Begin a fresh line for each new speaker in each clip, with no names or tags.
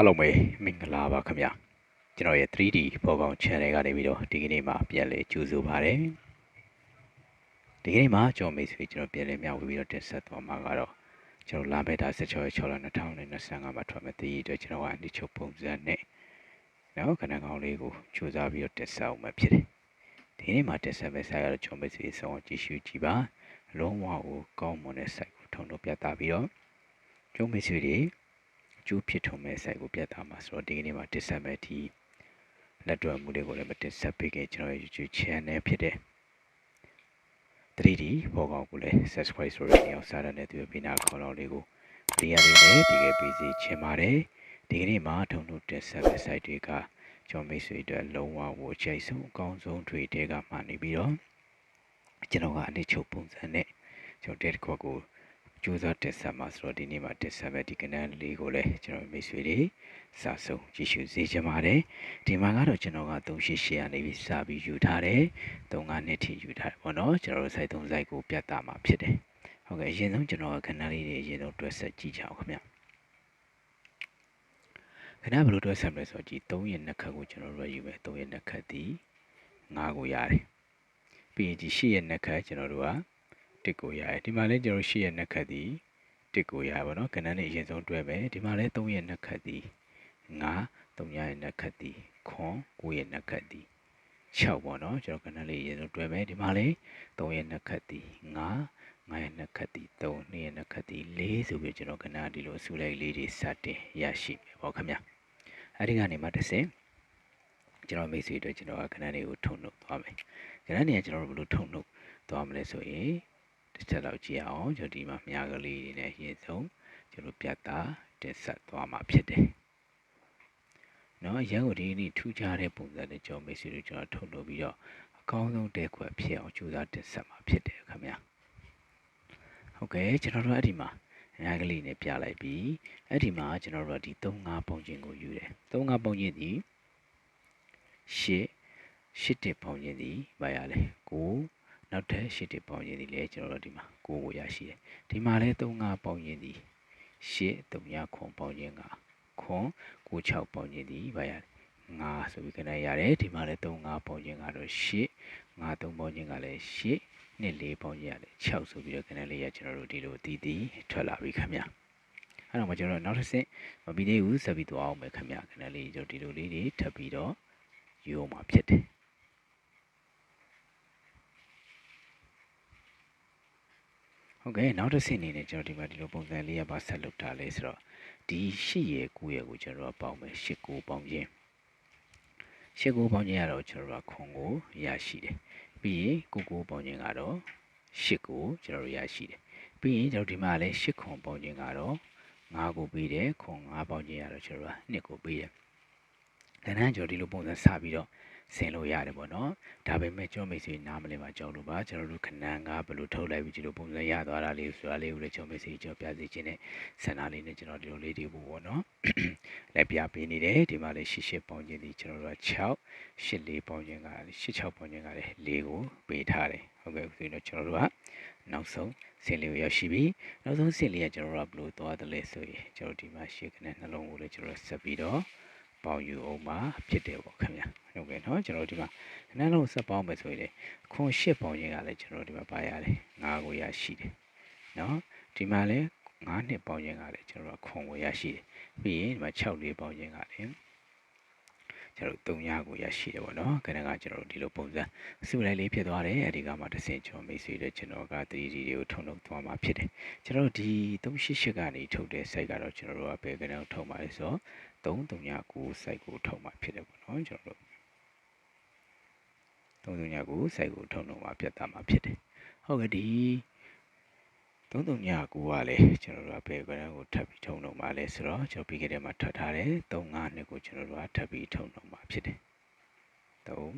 အားလုံးပဲမင်္ဂလာပါခင်ဗျာကျွန်တော်ရဲ့ 3D ပေါ်ကောင် channel ကနေပြီးတော့ဒီကနေ့မှာပြန်လည်ကြိုဆိုပါရစေဒီကနေ့မှာကျွန်တော်မိတ်ဆွေကျွန်တော်ပြန်လည်မျှဝေပြီးတော့တင်ဆက်သွားမှာကတော့ကျွန်တော်လာမယ့်ဒါ16ရက်6လ2025မှာထွက်မဲ့တည်ရအတွက်ကျွန်တော်ကအဒီချုပ်ပုံစံနဲ့နော်ခဏကောင်းလေးကိုစူးစမ်းပြီးတော့တင်ဆက်အောင်မှာဖြစ်တယ်ဒီနေ့မှာတင်ဆက်မယ့်ဆိုင်ကတော့ကျွန်တော်မိတ်ဆွေဆောင်းကြည့်ရှုကြည့်ပါလုံးဝကိုကောင်းမွန်တဲ့ site ကိုထုံလို့ပြသပြီးတော့ကျွန်တော်မိတ်ဆွေတွေ ကျိုးဖြစ်ထုံမဲ့ site ကိုပြသမှာဆိုတော့ဒီကနေ့မှာတင်ဆက်မဲ့ဒီလက်တွဲမှုတွေကိုလည်းမတင်ဆက်ပေးခင်ကျွန်တော်ရဲ့ YouTube channel ဖြစ်တဲ့ 3D ပေါ်ကောင်ကိုလည်း subscribe ဆိုတဲ့နေရာစားရတဲ့သူရဲ့ပိနာခေါ်တော်လေးကိုတရားလေးနဲ့ဒီကပေးစီချင်ပါတယ်ဒီကနေ့မှာထုံလို့တင်ဆက်မဲ့ site တွေကကျွန်တော်မိတ်ဆွေတွေလုံးဝကိုအချိတ်ဆုံးအကောင်းဆုံးတွေတဲကမှနေပြီးတော့ကျွန်တော်ကအနစ်ချုပ်ပုံစံနဲ့ကျွန်တော်တဲ့တစ်ခွက်ကို ကြိုးစားတက်ဆက်မှာဆိုတော့ဒီနေ့မှာတက်ဆက်မဲ့ဒီကနန်းလေးကိုလည်းကျွန်တော်မိတ်ဆွေတွေစာဆုံးကြည့်ရှုစေချင်ပါတယ်ဒီမှာကတော့ကျွန်တော်က388ရနေပြီးစာပြီးယူထားတယ်3နှစ်ထိယူထားတယ်ပေါ့နော်ကျွန်တော်တို့ site 3 site ကိုပြတ်တာမှာဖြစ်တယ်ဟုတ်ကဲ့အရင်ဆုံးကျွန်တော်ကကနန်းလေးတွေအရင်ဆုံးတွဲဆက်ကြည့်ကြအောင်ခင်ဗျခဏဘယ်လိုတွဲဆက်မလဲဆိုတော့ဒီ3ရက်နှစ်ခတ်ကိုကျွန်တော်တို့ယူမယ်3ရက်နှစ်ခတ်ဒီ9ကိုရတယ်ပြီးရင်ဒီ10ရက်နှစ်ခတ်ကျွန်တော်တို့က တစ်ကိုရတယ်ဒီမှာလည်းကျွန်တော်10ရက်နှစ်ခတ်ဒီတစ်ကိုရပါတော့ခဏနဲ့အရင်ဆုံးတွဲမယ်ဒီမှာလည်း3ရက်နှစ်ခတ်ဒီ9 3ရက်နှစ်ခတ်ဒီခွန်9ရက်နှစ်ခတ်ဒီ6ပေါ့နော်ကျွန်တော်ခဏလေးအရင်ဆုံးတွဲမယ်ဒီမှာလည်း3ရက်နှစ်ခတ်ဒီ9 9ရက်နှစ်ခတ်ဒီ3 2ရက်နှစ်ခတ်ဒီ4ဆိုပြီးကျွန်တော်ခဏဒီလိုအစုလိုက်လေးတွေစတင်ရရှိမယ်ပေါ့ခင်ဗျအဲ့ဒီကနေမှတစ်ဆင့်ကျွန်တော်မိတ်ဆွေတို့ကျွန်တော်ကခဏလေးကိုထုံနှုတ်သွားမယ်ခဏနေကကျွန်တော်တို့ဘယ်လိုထုံနှုတ်သွားမလဲဆိုရင် တစ်ချက်လောက်ကြည့်အောင်ကျွန်တော်ဒီမှာမြားကလေးတွေနဲ့ရင်ဆုံးကျွန်တော်ပြတ်တာတင်ဆက်သွားမှာဖြစ်တယ်နော်ရန်ကုန်ဒီနေ့ထူးခြားတဲ့ပုံစံနဲ့ကျွန်တော်မိတ်ဆွေတို့ကျွန်တော်ထုံနှုတ်ပြီးတော့အကောင်းဆုံးတဲခွက်ဖြစ်အောင်ကြိုးစားတင်ဆက်မှာဖြစ်တယ်ခင်ဗျာဟုတ်ကဲ့ကျွန်တော်တို့အဲ့ဒီမှာအများကလေးနဲ့ပြလိုက်ပြီးအဲ့ဒီမှာကျွန်တော်တို့ဒီ3-5ပုံချင်းကိုယူတယ်3-5ပုံချင်းဒီရှစ်ရှစ်တစ်ပုံချင်းဒီဘာရလဲ9 နောက်ထပ်ရှစ်တစ်ပုံချင်းဒီလဲကျွန်တော်တို့ဒီမှာ9ကိုရရှိတယ်ဒီမှာလဲ3-5ပုံချင်းဒီရှစ်3ခွန်ပုံချင်းကခွန်96ပုံချင်းဒီဘာရလဲ5ဆိုပြီးခဏရတယ်ဒီမှာလဲ3-5ပုံချင်းကတော့ရှစ်5-3ပုံချင်းကလည်းရှစ်နှစ်လေးပေါင်းကြီးရတယ်6ဆိုပြီးတော့ခဏလေးရကျွန်တော်တို့ဒီလိုတည်တည်ထွက်လာပြီခင်ဗျအဲ့တော့မကျွန်တော်နောက်တစ်ဆင့်မပြီးသေးဘူးဆက်ပြီးသွားအောင်မယ်ခင်ဗျခဏလေးကျွန်တော်ဒီလိုလေးတွေထပ်ပြီးတော့ယူအောင်မှာဖြစ်တယ် ဟုတ်ကဲ့နောက်တစ်ဆင့်အနေနဲ့ကျွန်တော်ဒီမှာဒီလိုပုံစံလေးရပါဆက်လုပ်တာလဲဆိုတော့ဒီ8ရဲ့9ရဲ့ကိုကျွန်တော်ပေါင်းမယ်8 9ပေါင်းခြင်း8 9ပေါင်းခြင်းကတော့ကျွန်တော်ကခွန်ကိုရရှိတယ်ပြီးရင်ကိုကိုပေါင်းခြင်းကတော့8ကိုကျွန်တော်တို့ရရှိတယ်ပြီးရင်ကျွန်တော်ဒီမှာလည်း8ခွန်ပေါင်းခြင်းကတော့9ကိုပြီးတယ်ခွန်9ပေါင်းခြင်းကတော့ကျွန်တော်က2ကိုပြီးတယ်ဒါနဲ့ကျွန်တော်ဒီလိုပုံစံစပြီးတော့ ဆင်လို့ရတယ်ပေါ့နော်ဒါပေမဲ့ကျွန်တော်မိတ်ဆွေနားမလည်ပါကြောက်လို့ပါကျွန်တော်တို့ခဏန်းကဘယ်လိုထုတ်လိုက်ပြီးဒီလိုပုံစံရသွားတာလေးဆိုတာလေးကိုလည်းကျွန်တော်မိတ်ဆွေကြောက်ပြစီခြင်းနဲ့ဆန္ဒလေးနဲ့ကျွန်တော်ဒီလိုလေးတွေပို့ပေါ့နော်လက်ပြပေးနေတယ်ဒီမှာလေးရှစ်ရှစ်ပေါင်းခြင်းဒီကျွန်တော်တို့က6ရှစ်လေးပေါင်းခြင်းကရှစ်6ပေါင်းခြင်းကလည်း၄ကိုပေးထားတယ်ဟုတ်ကဲ့ဆိုတော့ကျွန်တော်တို့ကနောက်ဆုံးဆင်လေးကိုရောက်ရှိပြီနောက်ဆုံးဆင်လေးကကျွန်တော်တို့ကဘယ်လိုသွားတယ်လဲဆိုရင်ကျွန်တော်ဒီမှာရှေ့ကနေနှလုံးကိုလည်းကျွန်တော်ဆက်ပြီးတော့ ပေါင်းယူအောင်မှာဖြစ်တယ်ပေါ့ခင်ဗျာဟုတ်ကဲ့နော်ကျွန်တော်ဒီမှာအနံ့လုံးဆက်ပေါင်းမယ်ဆိုရင်ခွန်၈ပေါင်းရင်းကလည်းကျွန်တော်ဒီမှာပါရတယ်၅ကိုရရှိတယ်နော်ဒီမှာလည်း၅နှစ်ပေါင်းရင်းကလည်းကျွန်တော်ခွန်ကိုရရှိတယ်ပြီးရင်ဒီမှာ၆လေးပေါင်းရင်းကလည်းကျွန်တော်တို့၃ရကိုရရှိတယ်ပေါ့နော်ခဏကကျွန်တော်တို့ဒီလိုပုံစံစုလိုက်လေးဖြစ်သွားတယ်အဲဒီကမှတစ်ဆင့်ကျွန်တော်မိတ်ဆွေတွေကျွန်တော်က 3D တွေကိုထုံထုတ်သွားမှာဖြစ်တယ်ကျွန်တော်တို့ဒီ388ကနေထုတ်တဲ့ site ကတော့ကျွန်တော်တို့ကဘယ်ကနေထုတ်မှာလဲဆိုတော့ 339 site ကိုထုတ်မှာဖြစ်တယ်ပေါ့နော်ကျွန်တော်တို့339 site ကိုထုတ်လို့မှာပြတ်သားမှာဖြစ်တယ်ဟုတ်ကဲ့ဒီ339ကိုကလည်းကျွန်တော်တို့ကဘယ်ကရန်ကိုထပ်ပြီးထုံတော့မှာလဲဆိုတော့ကျွန်တော်ပြီးခဲ့တဲ့မှာထွက်ထားတယ်35နှစ်ကိုကျွန်တော်တို့ကထပ်ပြီးထုံတော့မှာဖြစ်တယ်3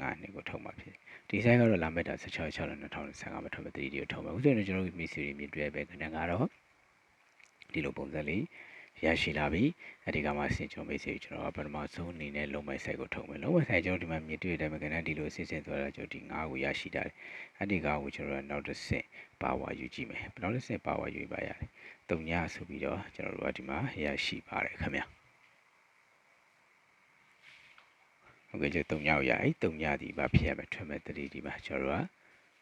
9နှစ်ကိုထုံမှာဖြစ်ဒီဆိုင်ကတော့လာမဲ့တာ16 6 2015မှာထုံမဲ့3ဒီကိုထုံမှာဥစဉ်တော့ကျွန်တော်တို့မီစီရီမြင့်တွဲပဲခဏကတော့ဒီလိုပုံစံလေး ရရှိလာပြီအဲဒီကမှဆင်ချုံမိတ်ဆွေကျွန်တော်ကပထမဆုံးအနေနဲ့လုံးမိုက်ဆိုင်ကိုထုတ်မယ်လုံးမိုက်ဆိုင်ကျွန်တော်ဒီမှာမြစ်တွေ့တဲ့မကနဲ့ဒီလိုဆင်းဆင်းသွားတာကျွန်တော်ဒီ9ကိုရရှိတာအဲဒီ9ကိုကျွန်တော်နောက်တစ်ဆင့် power ယူကြည့်မယ်နောက်တစ်ဆင့် power ယူပါရတယ်တုံညဆိုပြီးတော့ကျွန်တော်တို့ကဒီမှာရရှိပါတယ်ခင်ဗျာဟုတ်ကဲ့ကျွန်တော်၃ညောက်ရအဲ့၃ညဒီမှာဖြစ်ရမယ်ထွက်မဲ့တတိဒီမှာကျွန်တော်တို့က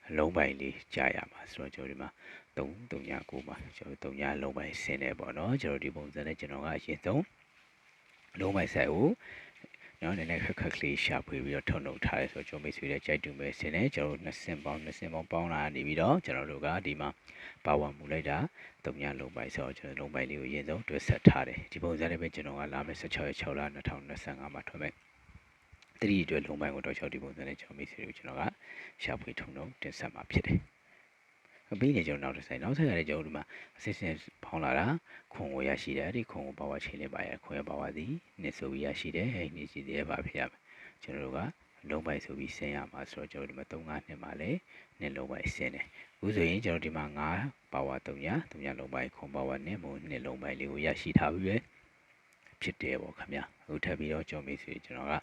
အလုံးပိုင်လေးကြာရမှာဆိုတော့ကျွန်တော်ဒီမှာ 3 3ည9မှာကျွန်တော်3ညလုံးပိုင်ဆင်းတယ်ပေါ့နော်ကျွန်တော်ဒီပုံစံနဲ့ကျွန်တော်ကအရင်ဆုံးလုံးပိုင်ဆက်ကိုနော်နည်းနည်းခက်ခက်ကလေးရှာဖွေပြီးတော့ထုံနှုတ်ထားရဲဆိုတော့ကျွန်တော်မိတ်ဆွေတွေကြိုက်တူမဲ့ဆင်းတယ်ကျွန်တော်တို့20ပေါင်း20ပေါင်းပေါင်းလာနေပြီးတော့ကျွန်တော်တို့ကဒီမှာပါဝါမူလိုက်တာ3ညလုံးပိုင်ဆိုတော့ကျွန်တော်လုံးပိုင်လေးကိုအရင်ဆုံးတွဲဆက်ထားတယ်ဒီပုံစံနဲ့ပဲကျွန်တော်ကလာမယ့်16ရက်6လ2025မှာထွက်မယ်တတိအတွက်လုံးပိုင်းကိုတော့6ဒီပုံစံနဲ့ကျွန်တော်မိတ်ဆွေတွေကိုကျွန်တော်ကရှာဖွေထုံနှုတ်တင်ဆက်မှာဖြစ်တယ်။ ပြီးနေကျွန်တော်နောက်တစ်ဆိုင်နောက်ဆိုင်ရတဲ့ကျွန်တော်ဒီမှာအစစ်စစ်ဖောင်းလာတာခွန်ကိုရရှိတယ်ဒီခွန်ကိုပါဝါချင်းလေးပါရခွန်ရပါဝါသည်နှစ်ဆိုပြီးရရှိတယ်ဟဲ့နေရှိသေးတယ်ပါဖြစ်ရမယ်။ကျွန်တော်တို့ကလုံးပိုင်ဆိုပြီးဆင်းရမှာဆိုတော့ကျွန်တော်ဒီမှာ3 5နှစ်မှာလည်းနှစ်လုံးပိုင်ဆင်းတယ်။အခုဆိုရင်ကျွန်တော်ဒီမှာ9ပါဝါ3ည3ညလုံးပိုင်ခွန်ပါဝါနဲ့မို့နှစ်လုံးပိုင်လေးကိုရရှိထားပြီးပဲဖြစ်တယ်ပေါ့ခင်ဗျာ။အခုထပ်ပြီးတော့ကျွန်တော်မိတ်ဆွေကျွန်တော်က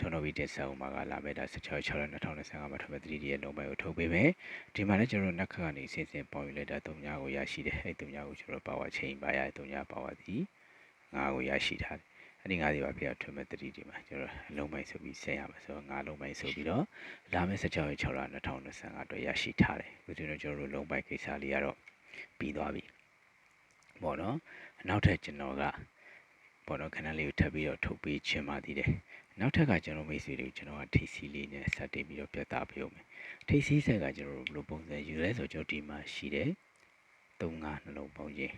ထွန်တော်ပြီးတက်ဆောက်မှာကလာမဲ့ဒါ16 6 2025မှာထွက်မဲ့3 D ရဲ့လုံးပိုင်းကိုထုတ်ပေးမယ်ဒီမှာလည်းကျွန်တော်နှစ်ခါကနေစင်စင်ပေါင်ယူလိုက်တာ3ညကိုရရှိတယ်အဲ့3ညကိုကျွန်တော်ပါဝါချိန်ပါရ3ညပါဝါသည်9ကိုရရှိထားတယ်အဲ့ဒီ9ဒီပါပြထွက်မဲ့3 D မှာကျွန်တော်လုံးပိုင်းဆိုပြီးဆက်ရမှာဆိုတော့9လုံးပိုင်းဆိုပြီးတော့လာမဲ့16 6 2025အတွက်ရရှိထားတယ်အခုကျွန်တော်ကျွန်တော်လုံးပိုင်းကိစ္စလေးကတော့ပြီးသွားပြီပေါ့နော်နောက်ထပ်ကျွန်တော်ကပေါ်တော့ခဏလေးကိုထပ်ပြီးတော့ထုတ်ပေးချင်ပါသေးတယ် နောက်ထပ်ကကျွန်တော်မိတ်ဆွေတွေကိုကျွန်တော်ကထိစီလေးနဲ့စတင်ပြီးတော့ပြသပေးအောင်မယ်ထိစီဆက်ကကျွန်တော်တို့ဘယ်လိုပုံစံယူလဲဆိုတော့ကျွန်တော်ဒီမှာရှိတယ်၃၅နှလုံးပေါင်းခြင်း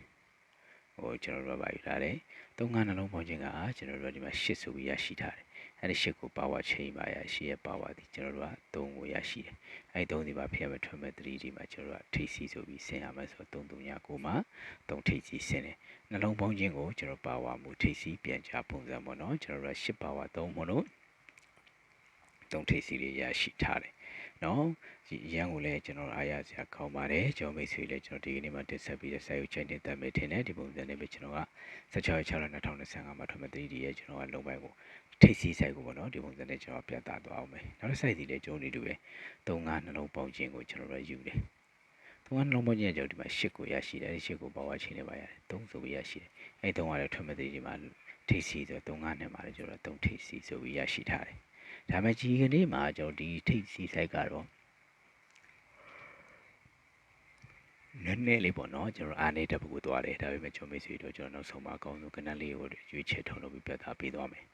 ဟိုကျွန်တော်တို့ပါယူလာတယ်၃၅နှလုံးပေါင်းခြင်းကကျွန်တော်တို့ဒီမှာ၈ဆိုပြီးရရှိထားတယ် အဲ့ဒီ၈ကိုပါဝါချိန်ပါရရှိရပါဝါဒီကျွန်တော်တို့က၃ကိုရရှိတယ်အဲ့ဒီ၃ဒီမှာဖျက်မဲ့ထွက်မဲ့3ဒီမှာကျွန်တော်တို့ကထိစီဆိုပြီးဆင်ရမယ်ဆိုတော့3 3ည9မှာ3ထိစီဆင်တယ်နှလုံးပေါင်းခြင်းကိုကျွန်တော်ပါဝါမူထိစီပြန်ချပုံစံပေါ့နော်ကျွန်တော်တို့က၈ပါဝါ3မို့လို့3ထိစီလေးရရှိထားတယ် နော်ဒီရန်ကိုလည်းကျွန်တော်အားရစရာကောင်းပါတယ်ကျွန်တော်မိတ်ဆွေလည်းကျွန်တော်ဒီကနေ့မှတင်ဆက်ပြီးတဲ့စာရုပ်ချိန်တင်သက်မယ်ထင်တယ်ဒီပုံစံနဲ့ပဲကျွန်တော်က16ရက်6လ2025မှာထွက်မဲ့ 3D ရဲ့ကျွန်တော်ကလုံးပိုင်းကိုထိတ်စီးဆိုင်ကိုပေါ့နော်ဒီပုံစံနဲ့ကျွန်တော်ပြသသွားအောင်မယ်နောက်တစ်ဆိုင်စီလည်းကျွန်တော်နေတူပဲ3 5နှလုံးပေါင်းခြင်းကိုကျွန်တော်တို့ယူတယ်သုံးကနှလုံးပေါင်းခြင်းကြောင့်ဒီမှာ၈ကိုရရှိတယ်၈ကိုပေါဝါချင်းနေပါရတယ်၃ဆိုပြီးရရှိတယ်အဲ့၃ကလည်းထွက်မဲ့ဒီမှာထိတ်စီဆို၃ကနဲ့မှာလည်းကျွန်တော်၃ထိတ်စီဆိုပြီးရရှိထားတယ် ဒါပေမဲ့ဒီကနေ့မှာကျွန်တော်ဒီထိတ်စီဆိုင်ကတော့နည်းနည်းလေးပေါ့နော်ကျွန်တော်အားနေတဲ့ဘက်ကိုသွားတယ်ဒါပေမဲ့ကျွန်တော်မိတ်ဆွေတို့ကျွန်တော်နောက်ဆုံးမှာအကောင်းဆုံးကဏ္ဍလေးကိုရွေးချယ်ထုံလုပ်ပြီးပြသပေးသွားမယ်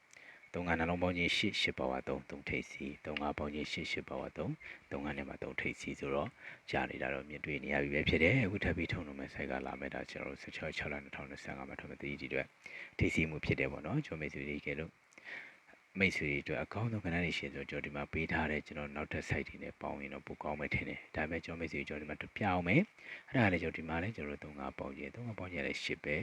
သုံးငါနှလုံးပေါင်းခြင်း8 8ပါဝါ3 3ထိပ်စီသုံးငါပေါင်းခြင်း8 8ပါဝါ3 3ငါနဲ့မှာ3ထိပ်စီဆိုတော့ကြာနေတာတော့မြင်တွေ့နေရပြီပဲဖြစ်တယ်အခုထပ်ပြီးထုံလို့မဲ့ဆိုက်ကလာမဲ့ဒါကျွန်တော်တို့16 6လ2025မှာထုံမဲ့တည်ကြည့်တွေထိပ်စီမှုဖြစ်တယ်ပေါ့နော်ကျွန်တော်မိတ်ဆွေတွေကလို့ မိတ်ဆွေတွေအတွက်အကောင်းဆုံးကဏ္ဍတွေရှိဆိုကျွန်တော်ဒီမှာပေးထားတဲ့ကျွန်တော်နောက်ထပ် site တွေနဲ့ပေါင်းရင်တော့ပိုကောင်းမယ်ထင်တယ်ဒါပေမဲ့ကျွန်တော်မိတ်ဆွေကျွန်တော်ဒီမှာပြအောင်မယ်အဲ့ဒါလည်းကျွန်တော်ဒီမှာလည်းကျွန်တော်တို့3ငါပေါင်းခြင်း3ငါပေါင်းခြင်းလည်း10ပဲ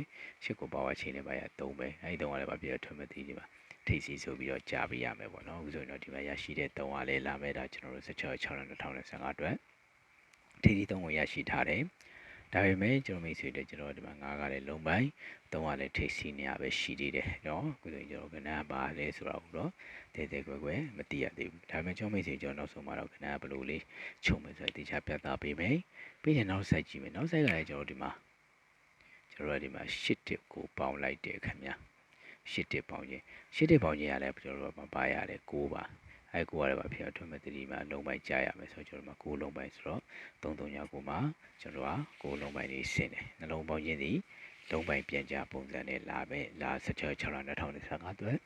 10ကိုပါဝါချင်းလည်းပါရ3ပဲအဲ့ဒီ3ကလည်းပါပြည့်ထွန်းမဲ့တည်ဒီမှာထိပ်စီဆိုပြီးတော့ကြားပေးရမယ်ပေါ့နော်ဥဆိုရင်တော့ဒီမှာရရှိတဲ့3ကလည်းလာမဲ့ဒါကျွန်တော်တို့16 6 2025အတွက်ထိပ်စီ3ကိုရရှိထားတယ် ဒါပေမဲ့ကျွန်တော်မိတ်ဆွေတွေကျွန်တော်ဒီမှာငါးကလည်းလုံပိုင်းသုံးကလည်းထိတ်စီနေရပဲရှိသေးတယ်เนาะအခုဆိုရင်ကျွန်တော်ကဏ္ဍပါလဲဆိုတော့တော့တဲတဲကွယ်ကွယ်မသိရသေးဘူးဒါပေမဲ့ကျွန်တော်မိတ်ဆွေကျွန်တော်နောက်ဆုံးမှာတော့ကဏ္ဍဘယ်လိုလေးခြုံမယ်ဆိုတော့တရားပြသပေးမယ်ပြီးရင်နောက်ဆက်ကြည့်မယ်နောက်ဆက်ကလည်းကျွန်တော်ဒီမှာကျွန်တော်ဒီမှာရှစ်တစ်ကိုပေါင်းလိုက်တယ်ခင်ဗျာရှစ်တစ်ပေါင်းခြင်းရှစ်တစ်ပေါင်းခြင်းရလဲကျွန်တော်တို့မပါရတယ်6ပါ အဲကိုရတယ်ပါဖြစ်ထွန်းမဲ့တတိမှာလုံးပိုင်းကြားရမယ်ဆိုတော့ကျွန်တော်မှာ6လုံးပိုင်းဆိုတော့33ညကိုမှာကျွန်တော်က6လုံးပိုင်းလေးဆင်းတယ်နှလုံးပေါင်းခြင်းဒီလုံးပိုင်းပြန်ကြပုံစံနဲ့လာပဲလာ16 6 2025အတွက်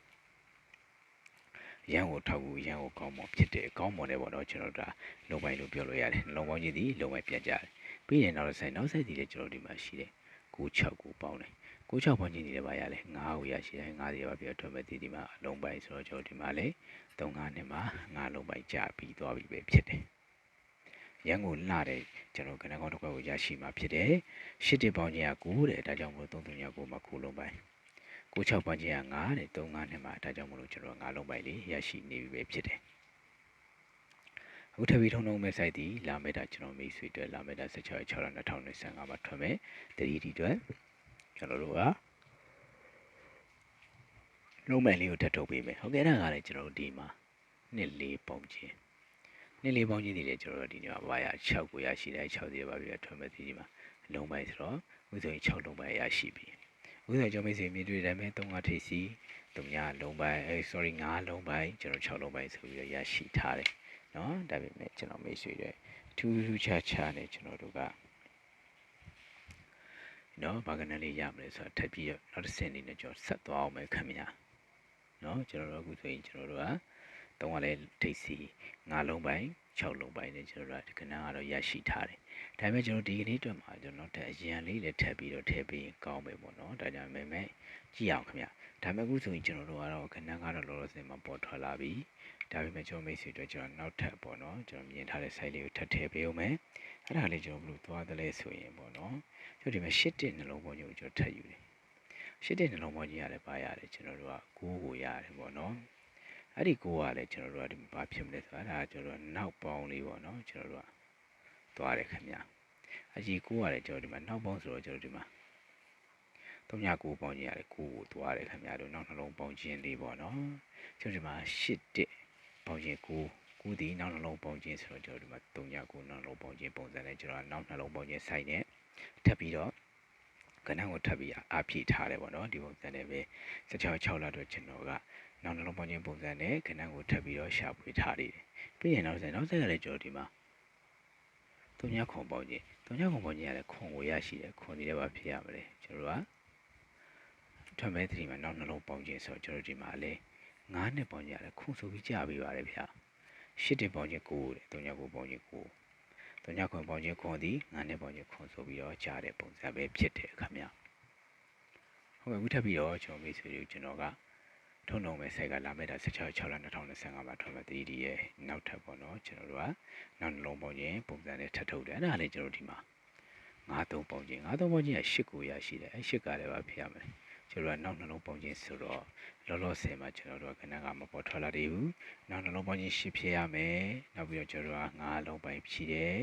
ရန်ကိုထောက်ကူရန်ကိုကောင်းမွန်ဖြစ်တယ်ကောင်းမွန်တယ်ပေါ့နော်ကျွန်တော်ဒါလုံးပိုင်းလို့ပြောလို့ရတယ်နှလုံးပေါင်းခြင်းဒီလုံးပိုင်းပြန်ကြတယ်ပြီးရင်နောက်ဆိုင်နောက်ဆိုင်ဒီလည်းကျွန်တော်ဒီမှာရှိတယ်9 6ကိုပေါင်းတယ် ကို6ပေါင်းခြင်းနေလည်းပါရလဲ9ကိုရရှိတယ်9စီပါပြထွက်မဲ့ဒီဒီမှာအလုံးပိုင်းဆိုတော့ကျွန်တော်ဒီမှာလဲ3 5နဲ့မှာ9လုံးပိုင်းကြာပြီးသွားပြီပဲဖြစ်တယ်ရန်ကိုလှတဲ့ကျွန်တော်ကဏ္ဍကောင်းတစ်ခွက်ကိုရရှိမှာဖြစ်တယ်ရှစ်တစ်ပေါင်းခြင်းက9တဲ့ဒါကြောင့်မို့3 3ည9မှာ9လုံးပိုင်းကို6ပေါင်းခြင်းက9တဲ့3 5နဲ့မှာဒါကြောင့်မို့လို့ကျွန်တော်9လုံးပိုင်းလေးရရှိနေပြီပဲဖြစ်တယ်အခုထပ်ပြီးထုံထုံမဲ့ site ဒီလာမဲ့တာကျွန်တော်မိတ်ဆွေတွေလာမဲ့တာ16 6 2025မှာထွက်မယ်တတိတီတွေ ကျွန်တော်တို့ကလုံးမယ်လေးကိုတက်ထုတ်ပေးမယ်ဟုတ်ကဲ့အဲ့ဒါကလည်းကျွန်တော်တို့ဒီမှာနှစ်လေးပုံချင်းနှစ်လေးပေါင်းချင်းတွေလည်းကျွန်တော်တို့ဒီနေ့မှာဘာရ6ကိုရရှိတယ်6စီပါပြီထွန်းမဲ့ဒီမှာလုံးပိုင်းဆိုတော့ဥဆိုရင်6လုံးပိုင်းရရှိပြီဥ အခုဆိုကျွန်တော်မိတ်ဆွေမြင်တွေ့တယ်မဲ့3ကထိပ်စီ3ညလုံးပိုင်းအဲ sorry 5လုံးပိုင်းကျွန်တော်6လုံးပိုင်းဆိုပြီးတော့ရရှိထားတယ်เนาะဒါပေမဲ့ကျွန်တော်မိတ်ဆွေတွေထူးထူးခြားခြားနဲ့ကျွန်တော်တို့က နော်ဘာကနလေးရမလဲဆိုတော့ထပ်ပြီးတော့နောက်တစ်ဆင့်အနေနဲ့ကျွန်တော်ဆက်သွားအောင်မယ်ခင်ဗျာနော်ကျွန်တော်တို့အခုဆိုရင်ကျွန်တော်တို့ကတုံးကလည်းထိပ်စီ၅လုံးပိုင်း6လုံးပိုင်းနဲ့ကျွန်တော်တို့ကဒီကနန်းကတော့ရရှိထားတယ်ဒါပေမဲ့ကျွန်တော်ဒီကနေ့အတွက်မှာကျွန်တော်တက်အရန်လေးလည်းထပ်ပြီးတော့ထည့်ပြီးကောင်းမယ်ပေါ့နော်ဒါကြောင့်မဲမဲကြည့်အောင်ခင်ဗျာဒါပေမဲ့အခုဆိုရင်ကျွန်တော်တို့ကတော့ကနန်းကတော့လောလောဆယ်မှာပေါ်ထွက်လာပြီ ဒါပေမဲ့ကျွန်တော်မိတ်ဆွေတို့ကျွန်တော်နောက်ထပ်ပေါ့နော်ကျွန်တော်မြင်ထားတဲ့ site လေးကိုထပ်ထည့်ပေးအောင်မယ်အဲ့ဒါလေးကျွန်တော်ဘယ်လိုသွားသလဲဆိုရင်ပေါ့နော်ကျွန်တော်ဒီမှာရှစ်တဲ့နှလုံးပေါင်းကြီးကိုကျွန်တော်ထပ်ယူတယ်ရှစ်တဲ့နှလုံးပေါင်းကြီးရတယ်ပါရတယ်ကျွန်တော်တို့က9ကိုရတယ်ပေါ့နော်အဲ့ဒီ9ကလည်းကျွန်တော်တို့ကဒီမှာဘာဖြစ်မလဲဆိုတာဒါကျွန်တော်တို့ကနောက်ပေါင်းလေးပေါ့နော်ကျွန်တော်တို့ကသွားတယ်ခင်ဗျာအကြီး9ကလည်းကျွန်တော်ဒီမှာနောက်ပေါင်းဆိုတော့ကျွန်တော်ဒီမှာ39ပေါင်းကြီးရတယ်9ကိုသွားတယ်ခင်ဗျာတို့နောက်နှလုံးပေါင်းခြင်းလေးပေါ့နော်ကျွန်တော်ဒီမှာရှစ်တဲ့ ပေါင်းခြင်း9ကူဒီနောက်နှလုံးပေါင်းခြင်းဆိုတော့ကျွန်တော်ဒီမှာ39နောက်နှလုံးပေါင်းခြင်းပုံစံနဲ့ကျွန်တော်ကနောက်နှလုံးပေါင်းခြင်းစိုက်နဲ့ထပ်ပြီးတော့ကဏ္ဍကိုထပ်ပြီးအပြည့်ထားတယ်ပေါ့နော်ဒီပုံစံနဲ့ပဲ16 6လတော့ကျွန်တော်ကနောက်နှလုံးပေါင်းခြင်းပုံစံနဲ့ကဏ္ဍကိုထပ်ပြီးတော့ရှာဖွေထားတယ်ပြီးရင်နောက်ဆက်နောက်ဆက်ကလည်းကျွန်တော်ဒီမှာတုံညာခွန်ပေါင်းခြင်းတုံညာခွန်ပေါင်းခြင်းကလည်းခွန်ကိုရရှိတယ်ခွန်ဒီလည်းပါဖြစ်ရမလဲကျွန်တော်ကထွက်မဲ့သတိမှာနောက်နှလုံးပေါင်းခြင်းဆိုတော့ကျွန်တော်ဒီမှာလည်း 9နှစ်ပေါင်းခြင်းကလည်းခွန်ဆိုပြီးကြပေးပါတယ်ဗျာရှစ်တင်ပေါင်းခြင်း9တဲ့တုံညာကိုပေါင်းခြင်း9တုံညာခွန်ပေါင်းခြင်းခွန်သည်9နှစ်ပေါင်းခြင်းခွန်ဆိုပြီးတော့ကြားတဲ့ပုံစံပဲဖြစ်တယ်ခင်ဗျာဟုတ်ကဲ့ဝိထပ်ပြီးတော့ကျွန်တော်မိတ်ဆွေတို့ကျွန်တော်ကထုံထုံပဲဆိုင်ကလာမဲ့တာ16 6လ2025မှာထွက်မဲ့ 3D ရဲ့နောက်ထပ်ပေါ့နော်ကျွန်တော်တို့ကနောက်နှလုံးပေါင်းခြင်းပုံစံနဲ့ထပ်ထုတ်တယ်အဲ့ဒါလည်းကျွန်တော်ဒီမှာ93ပေါင်းခြင်း93ပေါင်းခြင်းက8ကိုရရှိတယ်အဲ့8ကလည်းပါဖြစ်ရမယ် ကျွန်တော်ကနောက်နှလုံးပေါင်းခြင်းဆိုတော့လောလောဆယ်မှာကျွန်တော်တို့ကဏ္ဍကမပေါ်ထွက်လာသေးဘူးနောက်နှလုံးပေါင်းခြင်းရှိဖြစ်ရမယ်နောက်ပြီးတော့ကျွန်တော်က9လုံးပိုင်းရှိတယ်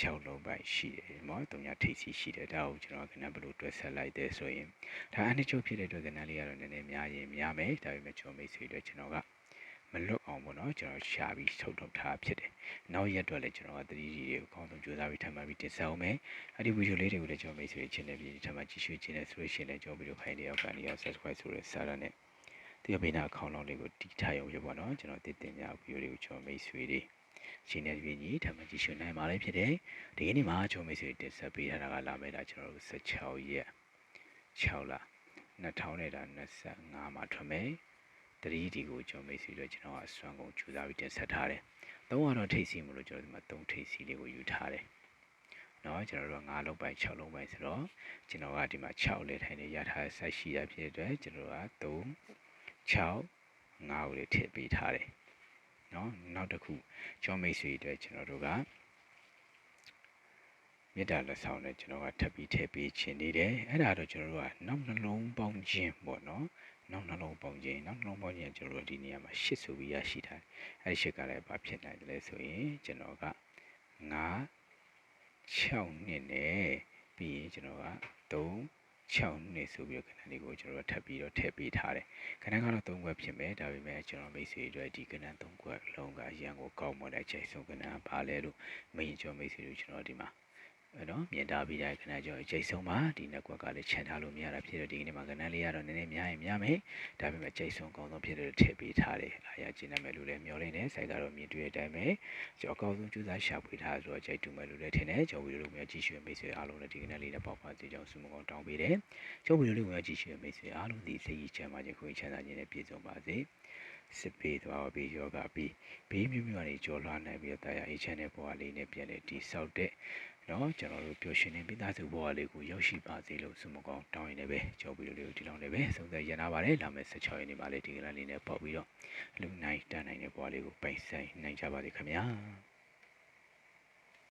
6လုံးပိုင်းရှိတယ်နော်တုံညာထိပ်စီရှိတယ်ဒါကိုကျွန်တော်ကဏ္ဍဘယ်လိုတွဲဆက်လိုက်တယ်ဆိုရင်ဒါအနှစ်ချုပ်ဖြစ်တဲ့အတွက်ကဏ္ဍလေးကတော့နည်းနည်းများရင်များမယ်ဒါပေမဲ့ကျွန်တော်မိတ်ဆွေတွေကျွန်တော်က လွတ်အောင်ပေါ့နော်ကျွန်တော်ရှာပြီးထုတ်ထုတ်ထားဖြစ်တယ်။နောက်ရက်တော့လည်းကျွန်တော်က 3D တွေကိုအကောင်းဆုံးကြိုးစားပြီးထပ်မံပြီးတင်ဆက်အောင်မယ်။အဲ့ဒီဗီဒီယိုလေးတွေကိုလည်းကျွန်တော်မိတ်ဆွေချင်းနဲ့ပြီးထပ်မံကြည့်ရှုခြင်းနဲ့ဆိုလို့ရှိရင်လည်းကျွန်တော်ဗီဒီယိုဖိုင်လေးအောက်ကနေရ subscribe ဆိုတဲ့စာရနဲ့ဒီဘေးနာအကောင့်လောက်လေးကိုတီးထားရုံပဲပေါ့နော်ကျွန်တော်တည်တင်ကြဗီဒီယိုလေးကိုကျွန်တော်မိတ်ဆွေတွေရှင်နေပြည်ကြီးထပ်မံကြည့်ရှုနိုင်ပါလေဖြစ်တယ်။ဒီကနေ့မှာကျွန်တော်မိတ်ဆွေတင်ဆက်ပေးထားတာကလာမယ့်ဒါကျွန်တော်တို့16ရက်6လ2025မှာထွက်မယ်။ 3ဒီကိုကျွန်တော်မိတ်ဆွေတို့ကျွန်တော်အစွမ်းကုန်ကြိုးစားပြီးတင်ဆက်ထားတယ်။သုံးကတော့ထိတ်စီမလို့ကျွန်တော်ဒီမှာ3ထိတ်စီလေးကိုယူထားတယ်။နော်ကျွန်တော်တို့က9လုံးပိုင်း6လုံးပိုင်းဆိုတော့ကျွန်တော်ကဒီမှာ6လေးထိုင်နေရထားတဲ့ site ရှိရဖြစ်တဲ့အတွက်ကျွန်တော်က3 6 9ကိုလေးထည့်ပေးထားတယ်။နော်နောက်တစ်ခုကျွန်တော်မိတ်ဆွေတွေကျွန်တော်တို့ကမေတ္တာလက်ဆောင်နဲ့ကျွန်တော်ကထပ်ပြီးထည့်ပေးခြင်းနေတယ်အဲ့ဒါတော့ကျွန်တော်တို့ကနောက်နှလုံးပေါင်းခြင်းပေါ့နော် နောက်နှလုံးပေါင်းခြင်းနောက်နှလုံးပေါင်းခြင်းကျွန်တော်တို့ဒီနေရာမှာ8ဆိုပြီးရရှိထားတယ်အဲ့ဒီ8ကလည်းဘာဖြစ်နိုင်တယ်လဲဆိုရင်ကျွန်တော်က9 6နှစ်နဲ့ပြီးရင်ကျွန်တော်က3 6နှစ်ဆိုပြီးတော့ခဏလေးကိုကျွန်တော်တို့ထပ်ပြီးတော့ထည့်ပေးထားတယ်ခဏကတော့3ခွက်ဖြစ်မယ်ဒါပေမဲ့ကျွန်တော်မိတ်ဆွေတွေဒီကဏ္ဍ3ခွက်လုံးကအရန်ကိုကောက်မွန်တဲ့အချိန်ဆုံးကဏ္ဍဘာလဲလို့မင်းကျွန်တော်မိတ်ဆွေတို့ကျွန်တော်ဒီမှာ နော်မြင်တာပြီးတဲ့ခဏကျော်အကျိတ်ဆုံးပါဒီ network ကလည်းချန်ထားလို့မရတာဖြစ်တော့ဒီနေ့မှာကဏ္ဍလေးကတော့နည်းနည်းများရင်များမယ်ဒါပေမဲ့အကျိတ်ဆုံးအကောင်းဆုံးဖြစ်တဲ့ထည့်ပေးထားတယ်အားရကျင်းနေမယ်လို့လည်းမျှော်လင့်တယ်စိုက်ကတော့မြင်တွေ့တဲ့အတိုင်းပဲကျွန်တော်အကောင်းဆုံးကြိုးစားရှာဖွေထားဆိုတော့အကျိတ်တူမယ်လို့လည်းထင်တယ်ကျွန်တော်ဗီဒီယိုလေးကိုကြည့်ရှုမိတ်ဆွေအားလုံးလည်းဒီကဏ္ဍလေးနဲ့ပေါက်ပါစေကြောင်းဆုမကောင်းတောင်းပေးတယ်ကျွန်တော်ဗီဒီယိုလေးကိုကြည့်ရှုမိတ်ဆွေအားလုံးဒီစိတ်ကြီးချမ်းသာခြင်းကိုချမ်းသာခြင်းနဲ့ပြည့်စုံပါစေစစ်ပေးသွားပြီးယောဂပြီးဘေးမျိုးမျိုးကနေကြော်လွှားနိုင်ပြီးတော့တရားအေးချမ်းတဲ့ဘဝလေးနဲ့ပြန်လေတိဆောက်တဲ့ နော်ကျွန်တော်တို့ပျော်ရွှင်နေမိသားစုဘဝလေးကိုရောက်ရှိပါစေလို့ဆုမကောင်းတောင်းရင်လည်းပဲကြော်ဗီဒီယိုလေးကိုဒီလောက်လည်းပဲဆုံးသက်ရနာပါတယ်လာမယ့်16ရက်နေ့မှာလည်းဒီကနေ့လေးနဲ့ပေါ့ပြီးတော့လူနိုင်တန်းနိုင်တဲ့ဘဝလေးကိုပိုင်ဆိုင်နိုင်ကြပါစေခင်ဗျာ